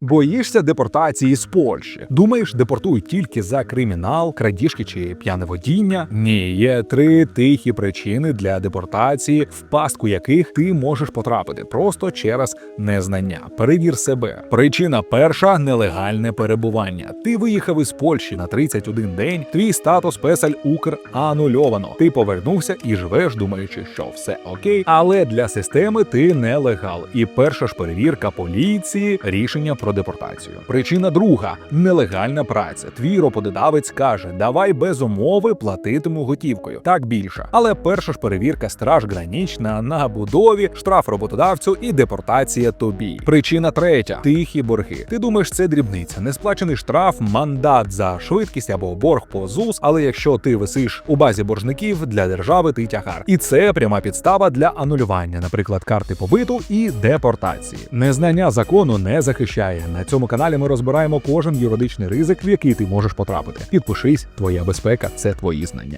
Боїшся депортації з Польщі? Думаєш, депортують тільки за кримінал, крадіжки чи п'яне водіння? Ні, є три тихі причини для депортації, в пастку яких ти можеш потрапити просто через незнання. Перевір себе. Причина перша нелегальне перебування. Ти виїхав із Польщі на 31 день. Твій статус песель Укр анульовано. Ти повернувся і живеш, думаючи, що все окей. Але для системи ти нелегал. І перша ж перевірка поліції рішення про депортацію. Причина друга нелегальна праця. Твій ропододавець каже: давай без умови платитиму готівкою. Так більше. Але перша ж перевірка страж гранічна на будові, штраф роботодавцю і депортація тобі. Причина третя тихі борги. Ти думаєш, це дрібниця, несплачений штраф, мандат за швидкість або борг по ЗУС. Але якщо ти висиш у базі боржників для держави, ти тягар. І це пряма підстава для анулювання, наприклад, карти побиту і депортації. Незнання закону не захищає. На цьому каналі ми розбираємо кожен юридичний ризик, в який ти можеш потрапити. Підпишись, твоя безпека це твої знання.